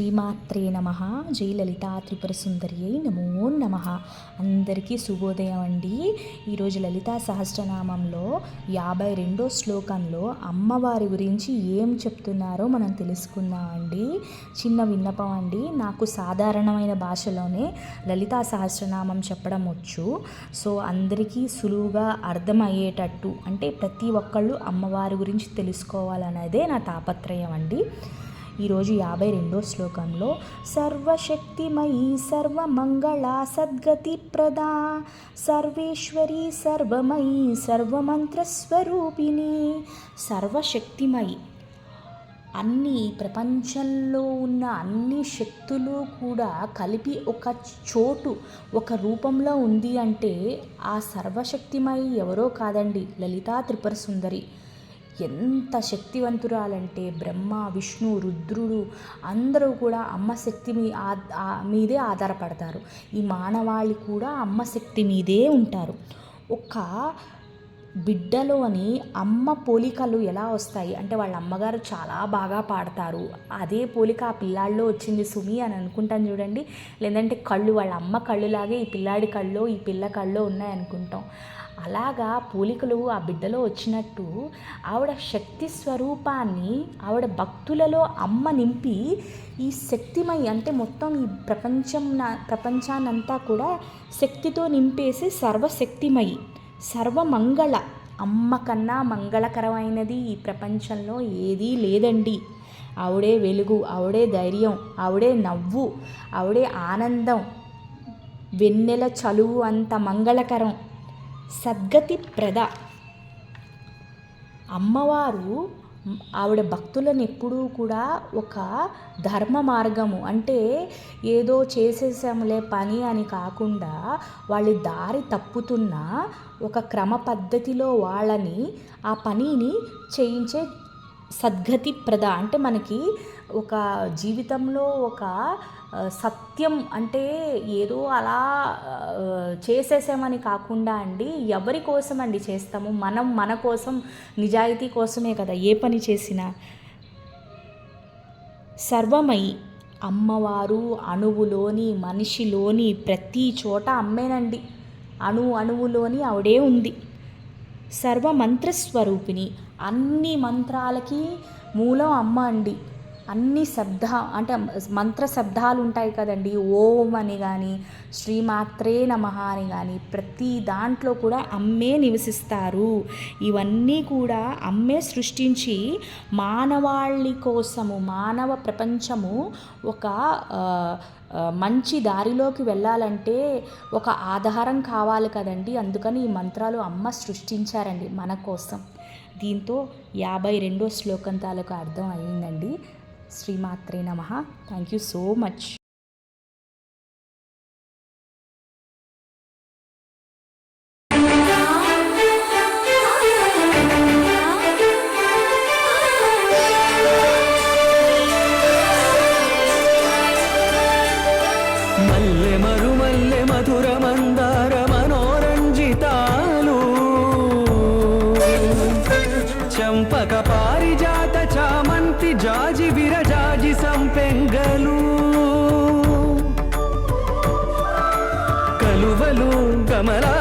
శ్రీమాత్రే నమ. జై లలితా త్రిపుర సుందరియై నమో నమ. అందరికీ శుభోదయం అండి. ఈరోజు లలితా సహస్రనామంలో యాభై రెండో శ్లోకంలో అమ్మవారి గురించి ఏం చెప్తున్నారో మనం తెలుసుకుందామండి చిన్న విన్నపం అండి. నాకు సాధారణమైన భాషలోనే లలితా సహస్రనామం చెప్పడం వచ్చు. సో అందరికీ సులువుగా అర్థమయ్యేటట్టు అంటే ప్రతి ఒక్కళ్ళు అమ్మవారి గురించి తెలుసుకోవాలనేదే నా తాపత్రయం అండి. ఈరోజు యాభై రెండో శ్లోకంలో సర్వశక్తిమయీ సర్వమంగళ సద్గతి ప్రదా సర్వేశ్వరి సర్వమయీ సర్వమంత్రస్వరూపిణి. సర్వశక్తిమయి. అన్ని ప్రపంచంలో ఉన్న అన్ని శక్తులు కూడా కలిపి ఒక చోటు ఒక రూపంలో ఉంది అంటే ఆ సర్వశక్తిమయి ఎవరో కాదండి లలితా త్రిపుర సుందరి. ఎంత శక్తివంతురాలంటే బ్రహ్మ విష్ణు రుద్రుడు అందరూ కూడా అమ్మ శక్తి మీ మీదే ఆధారపడతారు. ఈ మానవాళి కూడా అమ్మ శక్తి మీదే ఉంటారు. ఒక బిడ్డలోని అమ్మ పోలికలు ఎలా వస్తాయి? అంటే వాళ్ళ అమ్మగారు చాలా బాగా పాడతారు. అదే పోలిక ఆ పిల్లాడిలో వచ్చింది సుమి అని అనుకుంటాను చూడండి. లేదంటే కళ్ళు వాళ్ళ అమ్మ కళ్ళులాగే ఈ పిల్లాడి కళ్ళు ఈ పిల్ల కళ్ళు ఉన్నాయి అనుకుంటాం. అలాగా పోలికలు ఆ బిడ్డలో వచ్చినట్టు ఆవిడ శక్తి స్వరూపాన్ని ఆవిడ భక్తులలో అమ్మ నింపి ఈ శక్తిమై అంటే మొత్తం ఈ ప్రపంచం ప్రపంచానంతా కూడా శక్తితో నింపేసి సర్వశక్తిమయి సర్వమంగళ. అమ్మ కన్నా మంగళకరమైనది ఈ ప్రపంచంలో ఏదీ లేదండి. ఆవిడే వెలుగు ఆవిడే ధైర్యం ఆవిడే నవ్వు ఆవిడే ఆనందం. వెన్నెల చలువు అంత మంగళకరం. సద్గతి ప్రద అమ్మవారు ఆవిడ భక్తులను ఎప్పుడూ కూడా ఒక ధర్మ మార్గము. అంటే ఏదో చేసేసాములే పని అని కాకుండా వాళ్ళ దారి తప్పుతున్న ఒక క్రమ పద్ధతిలో వాళ్ళని ఆ పనిని చేయించే సద్గతి ప్రద అంటే మనకి ఒక జీవితంలో ఒక సత్యం అంటే ఏదో అలా చేసేసామని కాకుండా అండి ఎవరి కోసం అండి చేస్తాము? మనం మన కోసం నిజాయితీ కోసమే కదా ఏ పని చేసినా. సర్వమయి అమ్మవారు అణువులోని మనిషిలోని ప్రతి చోట అమ్మేనండి. అణు అణువులోని ఆవిడే ఉంది. సర్వమంత్రస్వరూపిణి అన్ని మంత్రాలకి మూలం అమ్మ అండి. అన్ని శబ్ద అంటే మంత్ర శబ్దాలు ఉంటాయి కదండి. ఓం అని కానీ శ్రీమాత్రే నమ అని కానీ ప్రతి దాంట్లో కూడా అమ్మే నివసిస్తారు. ఇవన్నీ కూడా అమ్మే సృష్టించి మానవాళి కోసము మానవ ప్రపంచము ఒక మంచి దారిలోకి వెళ్ళాలంటే ఒక ఆధారం కావాలి కదండి. అందుకని ఈ మంత్రాలు అమ్మ సృష్టించారండి మన కోసం. దీంతో యాభై రెండో శ్లోకం తాలూకు అర్థం అయిందండి. శ్రీమాత్రే నమ. థ్యాంక్ యూ సో మచ్ చంపక పారిజాత చామంతి జాజి కలువలు కమలా